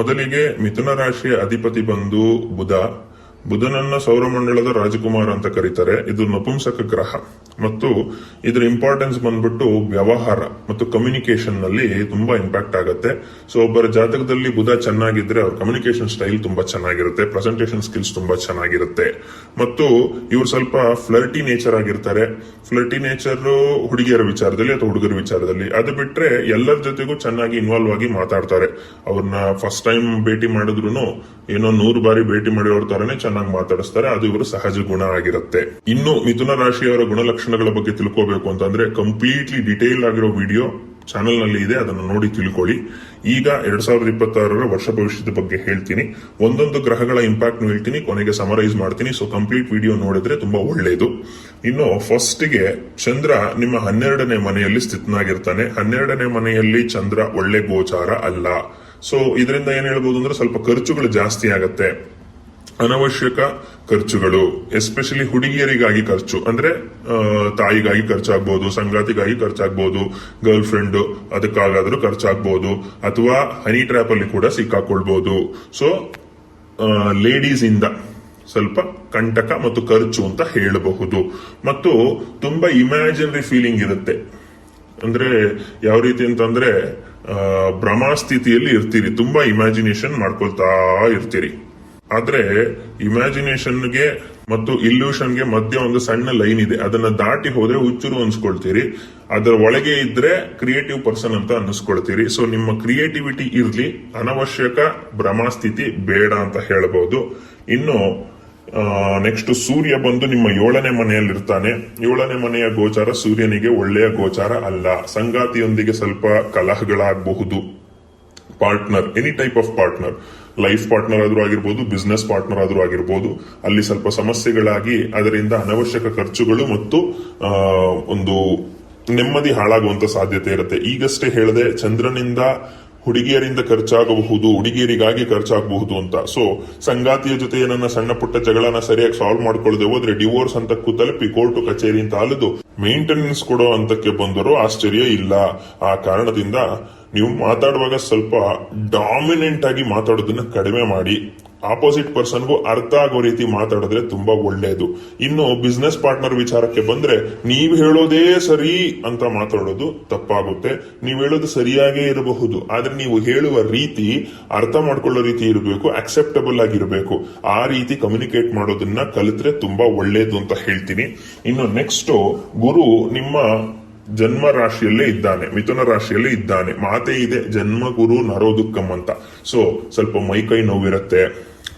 ಮೊದಲಿಗೆ ಮಿಥುನ ರಾಶಿಯ ಅಧಿಪತಿ ಬಂದು ಬುಧ. ಬುಧನನ್ನ ಸೌರಮಂಡಲದ ರಾಜಕುಮಾರ ಅಂತ ಕರೀತಾರೆ. ಇದು ನಪುಂಸಕ ಗ್ರಹ. ಮತ್ತು ಇದರ ಇಂಪಾರ್ಟೆನ್ಸ್ ಬಂದ್ಬಿಟ್ಟು ವ್ಯವಹಾರ ಮತ್ತು ಕಮ್ಯುನಿಕೇಶನ್ನಲ್ಲಿ ತುಂಬಾ ಇಂಪ್ಯಾಕ್ಟ್ ಆಗುತ್ತೆ. ಸೊ ಒಬ್ಬರ ಜಾತಕದಲ್ಲಿ ಬುಧ ಚೆನ್ನಾಗಿದ್ರೆ ಅವ್ರ ಕಮ್ಯುನಿಕೇಶನ್ ಸ್ಟೈಲ್ ತುಂಬಾ ಚೆನ್ನಾಗಿರುತ್ತೆ ಪ್ರೆಸೆಂಟೇಷನ್ ಸ್ಕಿಲ್ಸ್ ತುಂಬಾ ಚೆನ್ನಾಗಿರುತ್ತೆ. ಮತ್ತು ಇವ್ರು ಸ್ವಲ್ಪ ಫ್ಲರ್ಟಿ ನೇಚರ್ ಆಗಿರ್ತಾರೆ. ಫ್ಲರ್ಟಿ ನೇಚರ್ ಹುಡುಗಿಯರ ವಿಚಾರದಲ್ಲಿ ಅಥವಾ ಹುಡುಗರ ವಿಚಾರದಲ್ಲಿ. ಅದು ಬಿಟ್ರೆ ಎಲ್ಲರ ಜೊತೆಗೂ ಚೆನ್ನಾಗಿ ಇನ್ವಾಲ್ವ್ ಆಗಿ ಮಾತಾಡ್ತಾರೆ. ಅವ್ರನ್ನ ಫಸ್ಟ್ ಟೈಮ್ ಭೇಟಿ ಮಾಡಿದ್ರು ಏನೋ ನೂರು ಬಾರಿ ಭೇಟಿ ಮಾಡಿರೋ ತರನೇ ಚೆನ್ನಾಗಿ ಮಾತಾಡಿಸ್ತಾರೆ. ಅದು ಇವರು ಸಹಜ ಗುಣ ಆಗಿರುತ್ತೆ. ಇನ್ನು ಮಿಥುನ ರಾಶಿಯವರ ಗುಣಲಕ್ಷಣಗಳ ಬಗ್ಗೆ ತಿಳ್ಕೋಬೇಕು ಅಂತಂದ್ರೆ ಕಂಪ್ಲೀಟ್ಲಿ ಡಿಟೇಲ್ ಆಗಿರೋ ವಿಡಿಯೋ ಚಾನೆಲ್ನಲ್ಲಿ ಇದೆ, ಅದನ್ನು ನೋಡಿ ತಿಳ್ಕೊಳ್ಳಿ. ಈಗ ಎರಡ್ ಸಾವಿರದ ಇಪ್ಪತ್ತಾರರ ವರ್ಷ ಭವಿಷ್ಯದ ಬಗ್ಗೆ ಹೇಳ್ತೀನಿ. ಒಂದೊಂದು ಗ್ರಹಗಳ ಇಂಪ್ಯಾಕ್ಟ್ ಹೇಳ್ತೀನಿ, ಕೊನೆಗೆ ಸಮರೈಸ್ ಮಾಡ್ತೀನಿ. ಸೊ ಕಂಪ್ಲೀಟ್ ವಿಡಿಯೋ ನೋಡಿದ್ರೆ ತುಂಬಾ ಒಳ್ಳೇದು. ಇನ್ನು ಫಸ್ಟ್ಗೆ ಚಂದ್ರ ನಿಮ್ಮ ಹನ್ನೆರಡನೇ ಮನೆಯಲ್ಲಿ ಸ್ಥಿತನಾಗಿರ್ತಾನೆ. ಹನ್ನೆರಡನೇ ಮನೆಯಲ್ಲಿ ಚಂದ್ರ ಒಳ್ಳೆ ಗೋಚಾರ ಅಲ್ಲ. ಸೊ ಇದರಿಂದ ಏನ್ ಹೇಳ್ಬೋದು ಅಂದ್ರೆ ಸ್ವಲ್ಪ ಖರ್ಚುಗಳು ಜಾಸ್ತಿ ಆಗತ್ತೆ. ಅನವಶ್ಯಕ ಖರ್ಚುಗಳು ಎಸ್ಪೆಷಲಿ ಹುಡುಗಿಯರಿಗಾಗಿ ಖರ್ಚು. ಅಂದ್ರೆ ತಾಯಿಗಾಗಿ ಖರ್ಚಾಗ್ಬೋದು, ಸಂಗಾತಿಗಾಗಿ ಖರ್ಚಾಗ್ಬೋದು ಗರ್ಲ್ ಫ್ರೆಂಡ್ ಅದಕ್ಕಾಗಾದ್ರೂ ಖರ್ಚಾಗ್ಬೋದು, ಅಥವಾ ಹನಿ ಟ್ರ್ಯಾಪ್ ಅಲ್ಲಿ ಕೂಡ ಸಿಕ್ಕಾಕೊಳ್ಬಹುದು ಸೊ ಲೇಡೀಸ್ ಇಂದ ಸ್ವಲ್ಪ ಕಂಟಕ ಮತ್ತು ಖರ್ಚು ಅಂತ ಹೇಳಬಹುದು. ಮತ್ತು ತುಂಬಾ ಇಮ್ಯಾಜಿನರಿ ಫೀಲಿಂಗ್ ಇರುತ್ತೆ. ಅಂದ್ರೆ, ಯಾವ ರೀತಿ ಅಂತಂದ್ರೆ ಭ್ರಮಾಸ್ಥಿತಿಯಲ್ಲಿ ಇರ್ತೀರಿ, ತುಂಬಾ ಇಮ್ಯಾಜಿನೇಷನ್ ಮಾಡ್ಕೊಳ್ತಾ ಇರ್ತೀರಿ. ಆದ್ರೆ ಇಮ್ಯಾಜಿನೇಷನ್ಗೆ ಮತ್ತು ಇಲ್ಯೂಷನ್ಗೆ ಮಧ್ಯ ಒಂದು ಸಣ್ಣ ಲೈನ್ ಇದೆ. ಅದನ್ನ ದಾಟಿ ಹೋದ್ರೆ ಹುಚ್ಚುರು ಅನ್ಸ್ಕೊಳ್ತೀರಿ. ಅದರ ಒಳಗೆ ಇದ್ರೆ ಕ್ರಿಯೇಟಿವ್ ಪರ್ಸನ್ ಅಂತ ಅನ್ನಿಸ್ಕೊಳ್ತೀರಿ ಸೊ ನಿಮ್ಮ ಕ್ರಿಯೇಟಿವಿಟಿ ಇರ್ಲಿ. ಅನವಶ್ಯಕ ಭ್ರಮಾಸ್ಥಿತಿ ಬೇಡ ಅಂತ ಹೇಳಬಹುದು ಇನ್ನು ನೆಕ್ಸ್ಟ್ ಸೂರ್ಯ ಬಂದು ನಿಮ್ಮ ಏಳನೇ ಮನೆಯಲ್ಲಿರ್ತಾನೆ. ಏಳನೇ ಮನೆಯ ಗೋಚಾರ ಸೂರ್ಯನಿಗೆ ಒಳ್ಳೆಯ ಗೋಚಾರ ಅಲ್ಲ. ಸಂಗಾತಿಯೊಂದಿಗೆ ಸ್ವಲ್ಪ ಕಲಹಗಳಾಗಬಹುದು. Partner any type of partner life partner ಆದರೂ ಆಗಿರ್ಬೋದು ಬಿಸ್ನೆಸ್ ಪಾರ್ಟ್ನರ್ ಆದರೂ ಆಗಿರ್ಬೋದು, ಅಲ್ಲಿ ಸ್ವಲ್ಪ ಸಮಸ್ಯೆಗಳಾಗಿ ಅದರಿಂದ ಅನವಶ್ಯಕ ಖರ್ಚುಗಳು ಮತ್ತು ಒಂದು ನೆಮ್ಮದಿ ಹಾಳಾಗುವಂತ ಸಾಧ್ಯತೆ ಇರುತ್ತೆ. ಈಗಷ್ಟೇ ಹೇಳದೆ, ಚಂದ್ರನಿಂದ ಹುಡುಗಿಯರಿಂದ ಖರ್ಚಾಗಬಹುದು, ಹುಡುಗಿಯರಿಗಾಗಿ ಖರ್ಚಾಗಬಹುದು ಅಂತ. ಸೊ ಸಂಗಾತಿಯ ಜೊತೆ ಏನನ್ನ ಸಣ್ಣ ಪುಟ್ಟ ಜಗಳನ ಸರಿಯಾಗಿ ಸಾಲ್ವ್ ಮಾಡ್ಕೊಳ್ಳದೆ ಹೋದ್ರೆ ಡಿವೋರ್ಸ್ ಹಂತಕ್ಕೂ ತಲುಪಿ ಕೋರ್ಟು ಕಚೇರಿ ಅಂತ ಅಲ್ಲದು ಮೇಂಟೆನೆನ್ಸ್ ಕೊಡೋ ಹಂತಕ್ಕೆ ಬಂದರೂ ಆಶ್ಚರ್ಯ ಇಲ್ಲ. ಆ ಕಾರಣದಿಂದ ನೀವು ಮಾತಾಡುವಾಗ ಸ್ವಲ್ಪ ಡಾಮಿನೆಂಟ್ ಆಗಿ ಮಾತಾಡೋದನ್ನ ಕಡಿಮೆ ಮಾಡಿ. ಆಪೋಸಿಟ್ ಪರ್ಸನ್ಗೂ ಅರ್ಥ ಆಗೋ ರೀತಿ ಮಾತಾಡಿದ್ರೆ ತುಂಬಾ ಒಳ್ಳೆಯದು ಇನ್ನು ಬಿಸ್ನೆಸ್ ಪಾರ್ಟ್ನರ್ ವಿಚಾರಕ್ಕೆ ಬಂದ್ರೆ, ನೀವು ಹೇಳೋದೇ ಸರಿ ಅಂತ ಮಾತಾಡೋದು ತಪ್ಪಾಗುತ್ತೆ. ನೀವು ಹೇಳೋದು ಸರಿಯಾಗೇ ಇರಬಹುದು. ಆದ್ರೆ ನೀವು ಹೇಳುವ ರೀತಿ, ಅರ್ಥ ಮಾಡ್ಕೊಳ್ಳೋ ರೀತಿ ಇರಬೇಕು ಅಕ್ಸೆಪ್ಟಬಲ್ ಆಗಿರಬೇಕು. ಆ ರೀತಿ ಕಮ್ಯುನಿಕೇಟ್ ಮಾಡೋದನ್ನ ಕಲಿತ್ರೆ ತುಂಬಾ ಒಳ್ಳೇದು ಅಂತ ಹೇಳ್ತೀನಿ. ಇನ್ನು ನೆಕ್ಸ್ಟ್ ಗುರು ನಿಮ್ಮ ಜನ್ಮ ರಾಶಿಯಲ್ಲೇ ಇದ್ದಾನೆ, ಮಿಥುನ ರಾಶಿಯಲ್ಲೇ ಇದ್ದಾನೆ. ಮಾತೆ ಇದೆ, ಜನ್ಮ, ಗುರು ನರೋದುಕ್ಕಂ ಅಂತ. ಸೊ ಸ್ವಲ್ಪ ಮೈ ಕೈ ನೋವಿರುತ್ತೆ,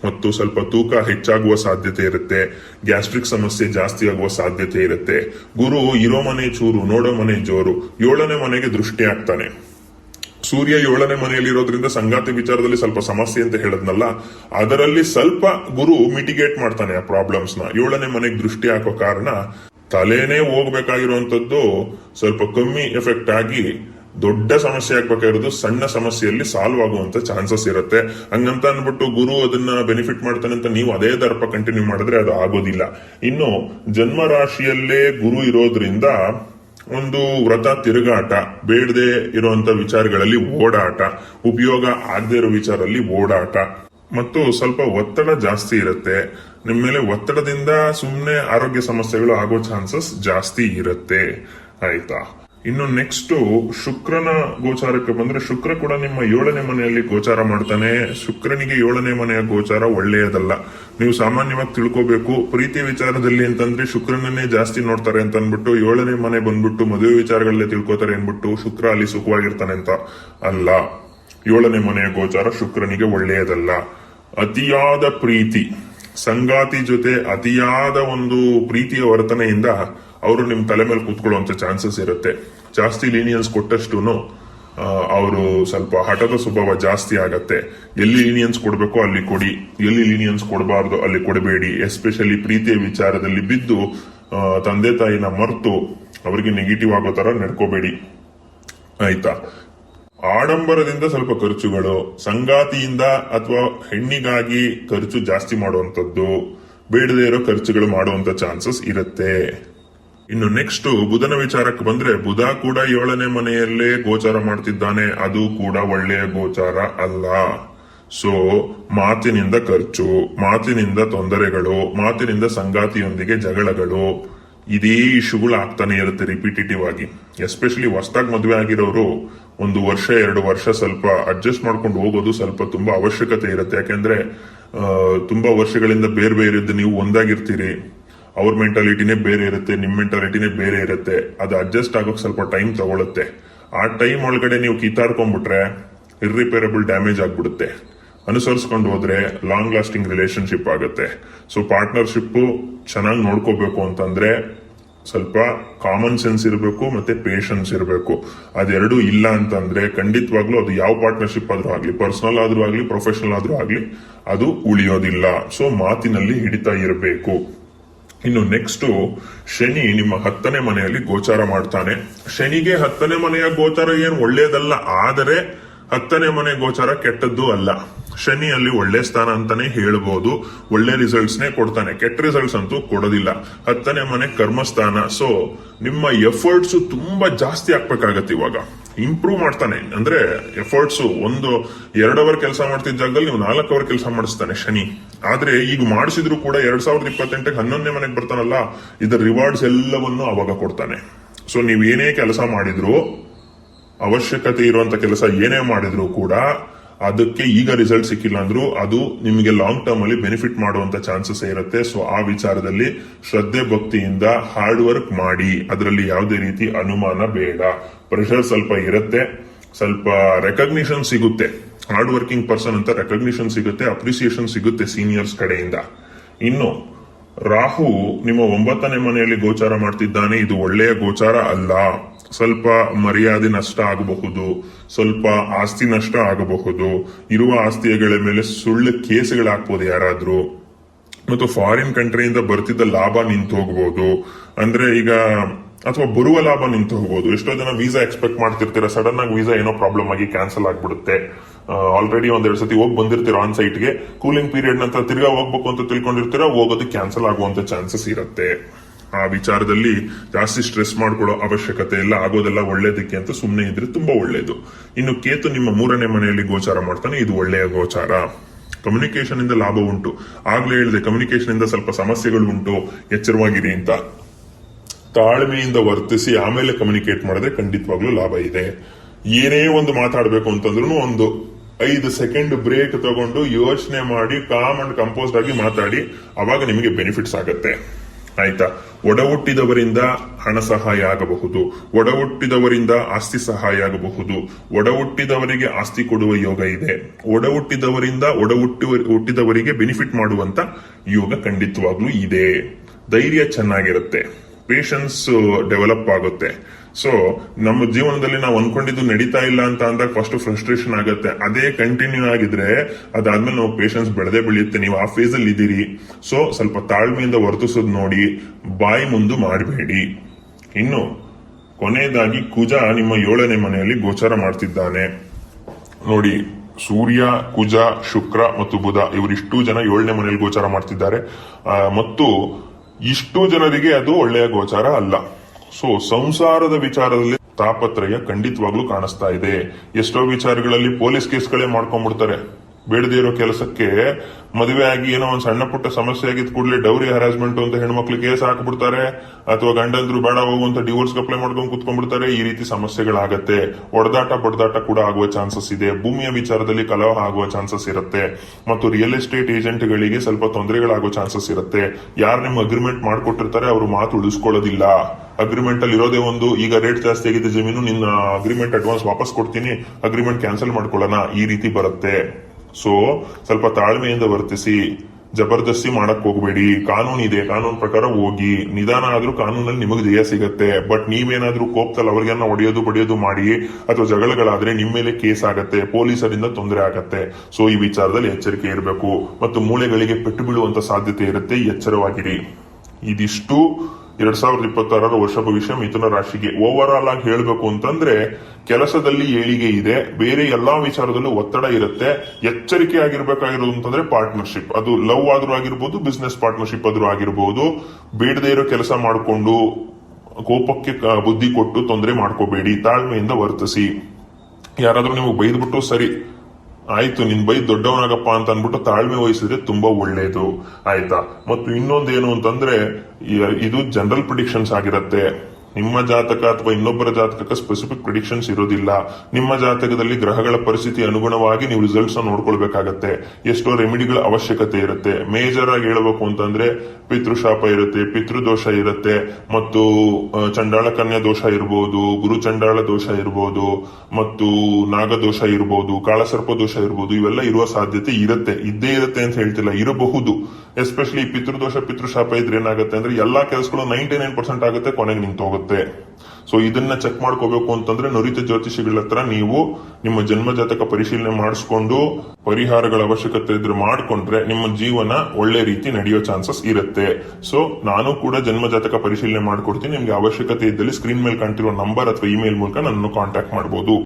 ಮತ್ತು ಸ್ವಲ್ಪ ತೂಕ ಹೆಚ್ಚಾಗುವ ಸಾಧ್ಯತೆ ಇರುತ್ತೆ, ಗ್ಯಾಸ್ಟ್ರಿಕ್ ಸಮಸ್ಯೆ ಜಾಸ್ತಿ ಆಗುವ ಸಾಧ್ಯತೆ ಇರುತ್ತೆ. ಗುರು ಇರೋ ಮನೆ ಚೂರು, ನೋಡೋ ಮನೆ ಜೋರು ಏಳನೇ ಮನೆಗೆ ದೃಷ್ಟಿ ಆಗ್ತಾನೆ. ಸೂರ್ಯ ಏಳನೇ ಮನೆಯಲ್ಲಿರೋದ್ರಿಂದ ಸಂಗಾತಿ ವಿಚಾರದಲ್ಲಿ ಸ್ವಲ್ಪ ಸಮಸ್ಯೆ ಅಂತ ಹೇಳದ್ನಲ್ಲ, ಅದರಲ್ಲಿ ಸ್ವಲ್ಪ ಗುರು ಮಿಟಿಗೇಟ್ ಮಾಡ್ತಾನೆ ಆ ಪ್ರಾಬ್ಲಮ್ಸ್ನ ಏಳನೇ ಮನೆಗೆ ದೃಷ್ಟಿ ಹಾಕೋ ಕಾರಣ ತಲೆನೇ ಹೋಗ್ಬೇಕಾಗಿರುವಂತದ್ದು ಸ್ವಲ್ಪ ಕಮ್ಮಿ ಎಫೆಕ್ಟ್ ಆಗಿ ದೊಡ್ಡ ಸಮಸ್ಯೆ ಆಗ್ಬೇಕಾಗಿರೋದು ಸಣ್ಣ ಸಮಸ್ಯೆಯಲ್ಲಿ ಸಾಲ್ವ್ ಆಗುವಂತ ಚಾನ್ಸಸ್ ಇರುತ್ತೆ. ಹಂಗಂತ ಅನ್ಬಿಟ್ಟು ಗುರು ಅದನ್ನ ಬೆನಿಫಿಟ್ ಮಾಡ್ತಾನೆ ಅಂತ ನೀವು ಅದೇ ದರ್ಪ ಕಂಟಿನ್ಯೂ ಮಾಡಿದ್ರೆ ಅದು ಆಗೋದಿಲ್ಲ. ಇನ್ನು ಜನ್ಮ ರಾಶಿಯಲ್ಲೇ ಗುರು ಇರೋದ್ರಿಂದ ಒಂದು ವ್ರತ ತಿರುಗಾಟ, ಬೇಡದೆ ಇರುವಂತ ವಿಚಾರಗಳಲ್ಲಿ ಓಡಾಟ, ಉಪಯೋಗ ಆಗದೆ ಇರೋ ವಿಚಾರದಲ್ಲಿ ಓಡಾಟ. ಮತ್ತು ಸ್ವಲ್ಪ ಒತ್ತಡ ಜಾಸ್ತಿ ಇರುತ್ತೆ. ನಿಮ್ಮ ಮೇಲೆ ಒತ್ತಡದಿಂದ ಸುಮ್ಮನೆ ಆರೋಗ್ಯ ಸಮಸ್ಯೆಗಳು ಆಗೋ ಚಾನ್ಸಸ್ ಜಾಸ್ತಿ ಇರುತ್ತೆ. ಆಯ್ತಾ? ಇನ್ನು ನೆಕ್ಸ್ಟ್ ಶುಕ್ರನ ಗೋಚಾರಕ್ಕೆ ಬಂದ್ರೆ ಶುಕ್ರ ಕೂಡ ನಿಮ್ಮ ಏಳನೇ ಮನೆಯಲ್ಲಿ ಗೋಚಾರ ಮಾಡ್ತಾನೆ. ಶುಕ್ರನಿಗೆ ಏಳನೇ ಮನೆಯ ಗೋಚಾರ ಒಳ್ಳೆಯದಲ್ಲ. ನೀವು ಸಾಮಾನ್ಯವಾಗಿ ತಿಳ್ಕೋಬೇಕು. ಪ್ರೀತಿ ವಿಚಾರದಲ್ಲಿ ಅಂತಂದ್ರೆ ಶುಕ್ರನನ್ನೇ ಜಾಸ್ತಿ ನೋಡ್ತಾರೆ ಅಂತ ಅನ್ಬಿಟ್ಟು ಏಳನೇ ಮನೆ ಬಂದ್ಬಿಟ್ಟು ಮದುವೆ ವಿಚಾರಗಳಲ್ಲೇ ತಿಳ್ಕೊತಾರೆ ಅನ್ಬಿಟ್ಟು ಶುಕ್ರ ಅಲ್ಲಿ ಸುಖವಾಗಿರ್ತಾನೆ ಅಂತ ಅಲ್ಲ. ಏಳನೇ ಮನೆಯ ಗೋಚಾರ ಶುಕ್ರನಿಗೆ ಒಳ್ಳೆಯದಲ್ಲ. ಅತಿಯಾದ ಪ್ರೀತಿ, ಸಂಗಾತಿ ಜೊತೆ ಅತಿಯಾದ ಒಂದು ಪ್ರೀತಿಯ ವರ್ತನೆಯಿಂದ ಅವರು ನಿಮ್ಮ ತಲೆ ಮೇಲೆ ಕೂತ್ಕೊಳ್ಳುವಂತ ಚಾನ್ಸಸ್ ಇರುತ್ತೆ. ಜಾಸ್ತಿ ಲೀನಿಯನ್ಸ್ ಕೊಟ್ಟಷ್ಟು ಅವರು ಸ್ವಲ್ಪ ಹಠದ ಸ್ವಭಾವ ಜಾಸ್ತಿ ಆಗತ್ತೆ. ಎಲ್ಲಿ ಲೀನಿಯನ್ಸ್ ಕೊಡಬೇಕು ಅಲ್ಲಿ ಕೊಡಿ, ಎಲ್ಲಿ ಲೀನಿಯನ್ಸ್ ಕೊಡಬಾರ್ದು ಅಲ್ಲಿ ಕೊಡಬೇಡಿ. ಎಸ್ಪೆಷಲಿ ಪ್ರೀತಿಯ ವಿಚಾರದಲ್ಲಿ ಬಿದ್ದು ತಂದೆ ತಾಯಿನ ಮರೆತು ಅವರಿಗೆ ನೆಗೆಟಿವ್ ಆಗೋ ತರ ನಡ್ಕೋಬೇಡಿ. ಆಯ್ತಾ? ಆಡಂಬರದಿಂದ ಸ್ವಲ್ಪ ಖರ್ಚುಗಳು, ಸಂಗಾತಿಯಿಂದ ಅಥವಾ ಹೆಣ್ಣಿಗಾಗಿ ಖರ್ಚು ಜಾಸ್ತಿ ಮಾಡುವಂಥದ್ದು, ಬೇಡದೇ ಇರೋ ಖರ್ಚುಗಳು ಮಾಡುವಂತ ಚಾನ್ಸಸ್ ಇರುತ್ತೆ. ಇನ್ನು ನೆಕ್ಸ್ಟ್ ಬುಧನ ವಿಚಾರಕ್ಕೆ ಬಂದ್ರೆ, ಬುಧ ಕೂಡ ಏಳನೇ ಮನೆಯಲ್ಲೇ ಗೋಚಾರ ಮಾಡ್ತಿದ್ದಾನೆ. ಅದು ಕೂಡ ಒಳ್ಳೆಯ ಗೋಚಾರ ಅಲ್ಲ. ಸೊ ಮಾತಿನಿಂದ ಖರ್ಚು, ಮಾತಿನಿಂದ ತೊಂದರೆಗಳು, ಮಾತಿನಿಂದ ಸಂಗಾತಿಯೊಂದಿಗೆ ಜಗಳಗಳು, ಇದೇ ಇಶ್ಯೂಗಳು ಆಗ್ತಾನೆ ಇರುತ್ತೆ ರಿಪಿಟೇಟಿವ್ ಆಗಿ. ಎಸ್ಪೆಷಲಿ ಹೊಸ್ದಾಗಿ ಮದುವೆ ಆಗಿರೋರು ಒಂದು ವರ್ಷ, ಎರಡು ವರ್ಷ ಸ್ವಲ್ಪ ಅಡ್ಜಸ್ಟ್ ಮಾಡ್ಕೊಂಡು ಹೋಗೋದು ಸ್ವಲ್ಪ ತುಂಬಾ ಅವಶ್ಯಕತೆ ಇರುತ್ತೆ. ಯಾಕೆಂದ್ರೆ ತುಂಬಾ ವರ್ಷಗಳಿಂದ ಬೇರೆ ಬೇರೆ ಇದ್ದು ನೀವು ಒಂದಾಗಿರ್ತೀರಿ. ಅವ್ರ ಮೆಂಟಾಲಿಟಿನೇ ಬೇರೆ ಇರುತ್ತೆ ನಿಮ್ಮ ಮೆಂಟಾಲಿಟಿನೇ ಬೇರೆ ಇರುತ್ತೆ. ಅದು ಅಡ್ಜಸ್ಟ್ ಆಗೋಕೆ ಸ್ವಲ್ಪ ಟೈಮ್ ತಗೊಳುತ್ತೆ. ಆ ಟೈಮ್ ಒಳಗಡೆ ನೀವು ಕಿತ್ತಾಡ್ಕೊಂಡ್ಬಿಟ್ರೆ ಇರ್ರಿಪೇರಬಲ್ ಡ್ಯಾಮೇಜ್ ಆಗ್ಬಿಡುತ್ತೆ. ಅನುಸರಿಸ್ಕೊಂಡು ಹೋದ್ರೆ ಲಾಂಗ್ ಲಾಸ್ಟಿಂಗ್ ರಿಲೇಶನ್ಶಿಪ್ ಆಗುತ್ತೆ. ಸೊ ಪಾರ್ಟ್ನರ್ಶಿಪ್ ಚೆನ್ನಾಗಿ ನೋಡ್ಕೋಬೇಕು ಅಂತಂದ್ರೆ ಸ್ವಲ್ಪ ಕಾಮನ್ ಸೆನ್ಸ್ ಇರಬೇಕು ಮತ್ತೆ ಪೇಷನ್ಸ್ ಇರಬೇಕು. ಅದೆರಡು ಇಲ್ಲ ಅಂತಂದ್ರೆ ಖಂಡಿತವಾಗ್ಲೂ ಅದು ಯಾವ ಪಾರ್ಟ್ನರ್ಶಿಪ್ ಆದ್ರೂ ಆಗಲಿ ಪರ್ಸನಲ್ ಆದ್ರೂ ಆಗ್ಲಿ ಪ್ರೊಫೆಷನಲ್ ಆದ್ರೂ ಆಗ್ಲಿ ಅದು ಉಳಿಯೋದಿಲ್ಲ. ಸೊ ಮಾತಿನಲ್ಲಿ ಹಿಡಿತಾ ಇರಬೇಕು. ಇನ್ನು ನೆಕ್ಸ್ಟ್ ಶನಿ ನಿಮ್ಮ ಹತ್ತನೇ ಮನೆಯಲ್ಲಿ ಗೋಚಾರ ಮಾಡ್ತಾನೆ. ಶನಿಗೆ ಹತ್ತನೇ ಮನೆಯ ಗೋಚಾರ ಏನು ಒಳ್ಳೆಯದಲ್ಲ ಆದರೆ ಹತ್ತನೇ ಮನೆ ಗೋಚಾರ ಕೆಟ್ಟದ್ದು ಅಲ್ಲ. ಶನಿ ಅಲ್ಲಿ ಒಳ್ಳೆ ಸ್ಥಾನ ಅಂತಾನೆ ಹೇಳ್ಬೋದು. ಒಳ್ಳೆ ರಿಸಲ್ಟ್ಸ್ ನೇ ಕೊಡ್ತಾನೆ. ಕೆಟ್ಟ ರಿಸಲ್ಟ್ಸ್ ಅಂತೂ ಕೊಡೋದಿಲ್ಲ. ಹತ್ತನೇ ಮನೆ ಕರ್ಮಸ್ಥಾನ. ಸೊ ನಿಮ್ಮ ಎಫರ್ಟ್ಸ್ ತುಂಬಾ ಜಾಸ್ತಿ ಹಾಕ್ಬೇಕಾಗತ್ತೆ ಇವಾಗ. ಇಂಪ್ರೂವ್ ಮಾಡ್ತಾನೆ. ಅಂದ್ರೆ ಎಫರ್ಟ್ಸ್ ಒಂದು ಎರಡು ಅವರ್ ಕೆಲಸ ಮಾಡ್ತಿದ್ದ ಜಾಗದಲ್ಲಿ ನೀವು ನಾಲ್ಕು ಅವರ್ ಕೆಲಸ ಮಾಡಿಸ್ತಾನೆ ಶನಿ. ಆದ್ರೆ ಈಗ ಮಾಡಿಸಿದ್ರು ಕೂಡ ಎರಡ್ ಸಾವಿರದ ಇಪ್ಪತ್ತೆಂಟಕ್ಕೆ ಹನ್ನೊಂದನೇ ಮನೆಗೆ ಬರ್ತಾನಲ್ಲ, ಇದರ ರಿವಾರ್ಡ್ಸ್ ಎಲ್ಲವನ್ನು ಅವಾಗ ಕೊಡ್ತಾನೆ. ಸೊ ನೀವು ಏನೇ ಕೆಲಸ ಮಾಡಿದ್ರು, ಅವಶ್ಯಕತೆ ಇರುವಂತ ಕೆಲಸ ಏನೇ ಮಾಡಿದ್ರು ಕೂಡ ಅದಕ್ಕೆ ಈಗ ರಿಸಲ್ಟ್ ಸಿಕ್ಕಿಲ್ಲ ಅಂದ್ರೂ ಅದು ನಿಮಗೆ ಲಾಂಗ್ ಟರ್ಮ್ ಅಲ್ಲಿ ಬೆನಿಫಿಟ್ ಮಾಡುವಂತ ಚಾನ್ಸಸ್ ಇರುತ್ತೆ. ಸೊ ಆ ವಿಚಾರದಲ್ಲಿ ಶ್ರದ್ಧೆ ಭಕ್ತಿಯಿಂದ ಹಾರ್ಡ್ ವರ್ಕ್ ಮಾಡಿ. ಅದರಲ್ಲಿ ಯಾವುದೇ ರೀತಿ ಅನುಮಾನ ಬೇಡ. ಪ್ರೆಷರ್ ಸ್ವಲ್ಪ ಇರುತ್ತೆ. ಸ್ವಲ್ಪ ರೆಕಗ್ನಿಷನ್ ಸಿಗುತ್ತೆ. ಹಾರ್ಡ್ ವರ್ಕಿಂಗ್ ಪರ್ಸನ್ ಅಂತ ರೆಕಗ್ನಿಷನ್ ಸಿಗುತ್ತೆ ಅಪ್ರಿಸಿಯೇಷನ್ ಸಿಗುತ್ತೆ ಸೀನಿಯರ್ಸ್ ಕಡೆಯಿಂದ. ಇನ್ನು, ರಾಹು ನಿಮ್ಮ ಒಂಬತ್ತನೇ ಮನೆಯಲ್ಲಿ ಗೋಚಾರ ಮಾಡ್ತಿದ್ದಾನೆ. ಇದು ಒಳ್ಳೆಯ ಗೋಚಾರ ಅಲ್ಲ. ಸ್ವಲ್ಪ ಮರ್ಯಾದೆ ನಷ್ಟ ಆಗಬಹುದು, ಸ್ವಲ್ಪ ಆಸ್ತಿ ನಷ್ಟ ಆಗಬಹುದು. ಇರುವ ಆಸ್ತಿಗಳ ಮೇಲೆ ಸುಳ್ಳು ಕೇಸ್ಗಳಾಗ್ಬೋದು ಯಾರಾದರೂ. ಮತ್ತು ಫಾರಿನ್ ಕಂಟ್ರಿಯಿಂದ ಬರ್ತಿದ್ದ ಲಾಭ ನಿಂತು ಹೋಗ್ಬೋದು. ಅಂದ್ರೆ ಈಗ, ಅಥವಾ ಬರುವ ಲಾಭ ನಿಂತು ಹೋಗ್ಬೋದು. ಎಷ್ಟೋ ಜನ ವೀಸಾ ಎಕ್ಸ್ಪೆಕ್ಟ್ ಮಾಡ್ತಿರ್ತೀರ. ಸಡನ್ ಆಗಿ ವೀಸಾ ಏನೋ ಪ್ರಾಬ್ಲಮ್ ಆಗಿ ಕ್ಯಾನ್ಸಲ್ ಆಗ್ಬಿಡುತ್ತೆ. ಆಲ್ರೆಡಿ ಒಂದೆರಡು ಸತಿ ಹೋಗಿ ಬಂದಿರ್ತೀರ ಆನ್ ಸೈಟ್ಗೆ ಕೂಲಿಂಗ್ ಪೀರಿಯಡ್ ನಂತರ ತಿರ್ಗಾ ಹೋಗ್ಬೇಕು ಅಂತ ತಿಳ್ಕೊಂಡಿರ್ತೀರ, ಹೋಗೋದು ಕ್ಯಾನ್ಸಲ್ ಆಗುವಂತ ಚಾನ್ಸಸ್ ಇರುತ್ತೆ. ಆ ವಿಚಾರದಲ್ಲಿ ಜಾಸ್ತಿ ಸ್ಟ್ರೆಸ್ ಮಾಡ್ಕೊಳ್ಳೋ ಅವಶ್ಯಕತೆ ಇಲ್ಲ, ಆಗೋದೆಲ್ಲ ಒಳ್ಳೇದಕ್ಕೆ ಅಂತ ಸುಮ್ಮನೆ ಇದ್ರೆ ತುಂಬಾ ಒಳ್ಳೇದು. ಇನ್ನು ಕೇತು ನಿಮ್ಮ ಮೂರನೇ ಮನೆಯಲ್ಲಿ ಗೋಚಾರ ಮಾಡ್ತಾನೆ, ಇದು ಒಳ್ಳೆಯ ಗೋಚಾರ. ಕಮ್ಯುನಿಕೇಶನ್ ಇಂದ ಲಾಭ ಉಂಟು. ಆಗ್ಲೇ ಹೇಳಿದೆ ಕಮ್ಯುನಿಕೇಶನ್ ಇಂದ ಸ್ವಲ್ಪ ಸಮಸ್ಯೆಗಳು ಉಂಟು ಎಚ್ಚರವಾಗಿರಿ ಅಂತ. ತಾಳ್ಮೆಯಿಂದ ವರ್ತಿಸಿ, ಆಮೇಲೆ ಕಮ್ಯುನಿಕೇಟ್ ಮಾಡಿದ್ರೆ ಖಂಡಿತವಾಗ್ಲೂ ಲಾಭ ಇದೆ. ಏನೇ ಒಂದು ಮಾತಾಡಬೇಕು ಅಂತಂದ್ರೂ ಒಂದು ಐದು ಸೆಕೆಂಡ್ ಬ್ರೇಕ್ ತಗೊಂಡು ಯೋಚನೆ ಮಾಡಿ ಕಾಮ್ ಅಂಡ್ ಕಂಪೋಸ್ಡ್ ಆಗಿ ಮಾತಾಡಿ, ಅವಾಗ ನಿಮಗೆ ಬೆನಿಫಿಟ್ಸ್ ಆಗತ್ತೆ. ಆಯ್ತಾ? ಒಡ ಹುಟ್ಟಿದವರಿಂದ ಹಣ ಸಹಾಯ ಆಗಬಹುದು. ಒಡ ಹುಟ್ಟಿದವರಿಂದ ಆಸ್ತಿ ಸಹಾಯ ಆಗಬಹುದು. ಒಡ ಹುಟ್ಟಿದವರಿಗೆ ಆಸ್ತಿ ಕೊಡುವ ಯೋಗ ಇದೆ. ಒಡ ಹುಟ್ಟಿದವರಿಂದ ಒಡ ಹುಟ್ಟಿ- ಹುಟ್ಟಿದವರಿಗೆ ಬೆನಿಫಿಟ್ ಮಾಡುವಂತ ಯೋಗ ಖಂಡಿತವಾಗ್ಲೂ ಇದೆ. ಧೈರ್ಯ ಚೆನ್ನಾಗಿರುತ್ತೆ. ಪೇಷನ್ಸ್, ಡೆವಲಪ್ ಆಗುತ್ತೆ. ಸೊ ನಮ್ಮ ಜೀವನದಲ್ಲಿ ನಾವು ಅನ್ಕೊಂಡಿದ್ದು ನಡೀತಾ ಇಲ್ಲ ಅಂತ ಅಂದಾಗ ಫಸ್ಟ್ ಫ್ರಸ್ಟ್ರೇಷನ್ ಆಗುತ್ತೆ. ಅದೇ ಕಂಟಿನ್ಯೂ ಆಗಿದ್ರೆ ಅದಾದ್ಮೇಲೆ ನಾವು ಪೇಷನ್ಸ್ ಬೆಳೆದೇ ಬೆಳೆಯುತ್ತೆ. ನೀವು ಆ ಫೇಸ್ ಅಲ್ಲಿ ಇದ್ದೀರಿ. ಸೊ ಸ್ವಲ್ಪ ತಾಳ್ಮೆಯಿಂದ ವರ್ತಿಸೋದು ನೋಡಿ, ಬಾಯಿ ಮುಂದು ಮಾಡಬೇಡಿ. ಇನ್ನು, ಕೊನೆಯದಾಗಿ ಕುಜ ನಿಮ್ಮ ಏಳನೇ ಮನೆಯಲ್ಲಿ ಗೋಚಾರ ಮಾಡ್ತಿದ್ದಾನೆ. ನೋಡಿ, ಸೂರ್ಯ, ಕುಜ, ಶುಕ್ರ ಮತ್ತು ಬುಧ, ಇವರಿಷ್ಟು ಜನ ಏಳನೇ ಮನೆಯಲ್ಲಿ ಗೋಚಾರ ಮಾಡ್ತಿದ್ದಾರೆ. ಮತ್ತು ಇಷ್ಟು ಜನರಿಗೆ ಅದು ಒಳ್ಳೆಯ ಗೋಚಾರ ಅಲ್ಲ. ಸೊ ಸಂಸಾರದ ವಿಚಾರದಲ್ಲಿ ತಾಪತ್ರಯ ಖಂಡಿತವಾಗ್ಲೂ ಕಾಣಿಸ್ತಾ ಇದೆ. ಎಷ್ಟೋ ವಿಚಾರಗಳಲ್ಲಿ ಪೊಲೀಸ್ ಕೇಸ್ಗಳೇ ಮಾಡ್ಕೊಂಡ್ಬಿಡ್ತಾರೆ. ಬೇಡದೇ ಇರೋ ಕೆಲಸಕ್ಕೆ ಮದುವೆ ಆಗಿ ಏನೋ ಒಂದು ಸಣ್ಣ ಪುಟ್ಟ ಸಮಸ್ಯೆ ಆಗಿದ್ ಕೂಡಲೇ ಡೌರಿ ಹರಾಸ್ಮೆಂಟ್ ಅಂತ ಹೆಣ್ಮಕ್ಳು ಕೇಸ್ ಹಾಕ್ಬಿಡ್ತಾರೆ, ಅಥವಾ ಗಂಡಂದ್ರು ಬೇಡ ಹೋಗುವಂತ ಡಿವೋರ್ಸ್ ಅಪ್ಲೈ ಮಾಡ್ಕೊಂಡು ಕುತ್ಕೊಂಡ್ಬಿಡ್ತಾರೆ, ಈ ರೀತಿ ಸಮಸ್ಯೆಗಳಾಗತ್ತೆ. ಒಡೆದಾಟ ಬಡದಾಟ ಕೂಡ ಆಗುವ ಚಾನ್ಸಸ್ ಇದೆ. ಭೂಮಿಯ ವಿಚಾರದಲ್ಲಿ ಕಲಹ ಆಗುವ ಚಾನ್ಸಸ್ ಇರುತ್ತೆ. ಮತ್ತು ರಿಯಲ್ ಎಸ್ಟೇಟ್ ಏಜೆಂಟ್ಗಳಿಗೆ ಸ್ವಲ್ಪ ತೊಂದರೆಗಳಾಗುವ ಚಾನ್ಸಸ್ ಇರುತ್ತೆ. ಯಾರು ನಿಮ್ಮ ಅಗ್ರಿಮೆಂಟ್ ಮಾಡ್ಕೊಟ್ಟಿರ್ತಾರೆ, ಅವರು ಮಾತು ಉಳಿಸ್ಕೊಳ್ಳೋದಿಲ್ಲ. ಅಗ್ರಿಮೆಂಟ್ ಅಲ್ಲಿ ಇರೋದೇ ಒಂದು, ಈಗ ರೇಟ್ ಜಾಸ್ತಿ ಆಗಿದೆ ಜಮೀನು ನಿನ್ನ ಅಗ್ರಿಮೆಂಟ್ ಅಡ್ವಾನ್ಸ್ ವಾಪಸ್ ಕೊಡ್ತೀನಿ ಅಗ್ರಿಮೆಂಟ್ ಕ್ಯಾನ್ಸಲ್ ಮಾಡ್ಕೊಳ್ಳೋಣ, ಈ ರೀತಿ ಬರುತ್ತೆ. ಸೊ ಸ್ವಲ್ಪ ತಾಳ್ಮೆಯಿಂದ ವರ್ತಿಸಿ, ಜಬರ್ದಸ್ತಿ ಮಾಡಕ್ ಹೋಗ್ಬೇಡಿ. ಕಾನೂನು ಇದೆ, ಕಾನೂನು ಪ್ರಕಾರ ಹೋಗಿ. ನಿಧಾನ ಆದ್ರೂ ಕಾನೂನಲ್ಲಿ ನಿಮಗೆ ಜಯ ಸಿಗತ್ತೆ. ಬಟ್ ನೀವೇನಾದ್ರೂ ಕೋಪದಲ್ಲಿ ಅವ್ರಿಗೆಲ್ಲ ಹೊಡೆಯೋದು, ಬಡಿಯೋದು ಮಾಡಿ, ಅಥವಾ ಜಗಳಗಳಾದ್ರೆ ನಿಮ್ಮ ಮೇಲೆ ಕೇಸ್ ಆಗತ್ತೆ, ಪೊಲೀಸರಿಂದ ತೊಂದರೆ ಆಗತ್ತೆ. ಸೊ ಈ ವಿಚಾರದಲ್ಲಿ ಎಚ್ಚರಿಕೆ ಇರಬೇಕು. ಮತ್ತು ಮೂಳೆಗಳಿಗೆ ಪೆಟ್ಟು ಬೀಳುವಂತ ಸಾಧ್ಯತೆ ಇರುತ್ತೆ. ಎಚ್ಚರವಾಗಿರಿ. ಇದಿಷ್ಟು. ಎರಡ್ ಸಾವಿರದ ಇಪ್ಪತ್ತಾರರ ವರ್ಷ ಭವಿಷ್ಯ ಮಿಥುನ ರಾಶಿಗೆ. ಓವರ್ ಆಲ್ ಆಗಿ ಹೇಳಬೇಕು ಅಂತಂದ್ರೆ, ಕೆಲಸದಲ್ಲಿ ಏಳಿಗೆ ಇದೆ, ಬೇರೆ ಎಲ್ಲಾ ವಿಚಾರದಲ್ಲೂ ಒತ್ತಡ ಇರುತ್ತೆ. ಎಚ್ಚರಿಕೆ ಆಗಿರ್ಬೇಕಾಗಿರೋದು ಅಂತಂದ್ರೆ ಪಾರ್ಟ್ನರ್ಶಿಪ್ ಅದು ಲವ್ ಆದ್ರೂ ಆಗಿರ್ಬೋದು ಬಿಸ್ನೆಸ್ ಪಾರ್ಟ್ನರ್ಶಿಪ್ ಆದ್ರೂ ಆಗಿರ್ಬೋದು. ಬೇಡದೇ ಇರೋ ಕೆಲಸ ಮಾಡಿಕೊಂಡು ಕೋಪಕ್ಕೆ ಬುದ್ಧಿ ಕೊಟ್ಟು ತೊಂದರೆ ಮಾಡ್ಕೋಬೇಡಿ, ತಾಳ್ಮೆಯಿಂದ ವರ್ತಿಸಿ. ಯಾರಾದ್ರೂ ನಿಮಗೆ ಬೈದ್ಬಿಟ್ಟು ಸರಿ ಆಯ್ತು, ನಿನ್ ಬೈ ದೊಡ್ಡವನಾಗಪ್ಪ ಅಂತ ಅನ್ಬಿಟ್ಟು ತಾಳ್ಮೆ ವಹಿಸಿದ್ರೆ ತುಂಬಾ ಒಳ್ಳೇದು. ಆಯ್ತಾ? ಮತ್ತು ಇನ್ನೊಂದೇನು ಅಂತಂದ್ರೆ ಇದು ಜನರಲ್ ಪ್ರಿಡಿಕ್ಷನ್ಸ್ ಆಗಿರತ್ತೆ. ನಿಮ್ಮ ಜಾತಕ ಅಥವಾ ಇನ್ನೊಬ್ಬರ ಜಾತಕಕ್ಕೆ ಸ್ಪೆಸಿಫಿಕ್ ಪ್ರಿಡಿಕ್ಷನ್ಸ್ ಇರೋದಿಲ್ಲ ನಿಮ್ಮ ಜಾತಕದಲ್ಲಿ ಗ್ರಹಗಳ ಪರಿಸ್ಥಿತಿ ಅನುಗುಣವಾಗಿ ನೀವು ರಿಸಲ್ಟ್ಸ್ ನೋಡ್ಕೊಳ್ಬೇಕಾಗತ್ತೆ. ಎಷ್ಟೋ ರೆಮಿಡಿಗಳ ಅವಶ್ಯಕತೆ ಇರುತ್ತೆ. ಮೇಜರ್ ಆಗಿ ಹೇಳಬೇಕು ಅಂತಂದ್ರೆ ಪಿತೃಶಾಪ ಇರುತ್ತೆ, ಪಿತೃದೋಷ ಇರುತ್ತೆ, ಮತ್ತು ಚಂಡಾಳ ಕನ್ಯಾ ದೋಷ ಇರಬಹುದು ಗುರು ಚಂಡಾಳ ದೋಷ ಇರಬಹುದು ಮತ್ತು ನಾಗದೋಷ ಇರಬಹುದು ಕಾಳಸರ್ಪ ದೋಷ ಇರಬಹುದು ಇವೆಲ್ಲ ಇರುವ ಸಾಧ್ಯತೆ ಇರುತ್ತೆ. ಇದ್ದೇ ಇರುತ್ತೆ ಅಂತ ಹೇಳ್ತಿಲ್ಲ, ಇರಬಹುದು. ಎಸ್ಪೆಷಲಿ ಪಿತೃದೋಷ, ಪಿತೃಶಾಪ ಇದ್ರೆ ಏನಾಗುತ್ತೆ ಅಂದ್ರೆ ಎಲ್ಲಾ ಕೆಲಸಗಳು ನೈಂಟಿ ನೈನ್ ಪರ್ಸೆಂಟ್ ಆಗುತ್ತೆ, ಕೊನೆಗೆ ನಿಂತು ಹೋಗುತ್ತೆ ಸೊ ಇದನ್ನ ಚೆಕ್ ಮಾಡ್ಕೋಬೇಕು ಅಂತಂದ್ರೆ ನುರಿತ ಜ್ಯೋತಿಷಿಗಳ ಹತ್ರ ನೀವು ನಿಮ್ಮ ಜನ್ಮ ಜಾತಕ ಪರಿಶೀಲನೆ ಮಾಡಿಸ್ಕೊಂಡು ಪರಿಹಾರಗಳ ಅವಶ್ಯಕತೆ ಇದ್ರೆ ಮಾಡ್ಕೊಂಡ್ರೆ ನಿಮ್ಮ ಜೀವನ ಒಳ್ಳೆ ರೀತಿ ನಡೆಯೋ ಚಾನ್ಸಸ್ ಇರುತ್ತೆ. ಸೊ ನಾನು ಕೂಡ ಜನ್ಮ ಜಾತಕ ಪರಿಶೀಲನೆ ಮಾಡ್ಕೊಡ್ತೀನಿ. ನಿಮ್ಗೆ ಅವಶ್ಯಕತೆ ಇದ್ದಲ್ಲಿ ಸ್ಕ್ರೀನ್ ಮೇಲೆ ಕಾಣ್ತಿರೋ ನಂಬರ್ ಅಥವಾ ಇಮೇಲ್ ಮೂಲಕ ನನ್ನನ್ನು ಕಾಂಟ್ಯಾಕ್ಟ್ ಮಾಡಬಹುದು